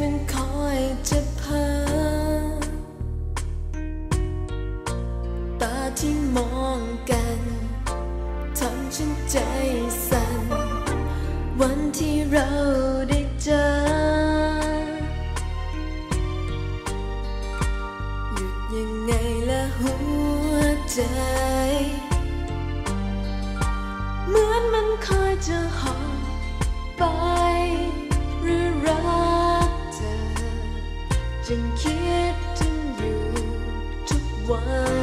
มันคอยจะเพ้อตาที่มองกันทำฉันใจสั่น วันที่เราได้เจอ หยุดยังไงละหัวใจ เหมือนมันคอยจะ จึงคิดถึงอยู่ทุกวัน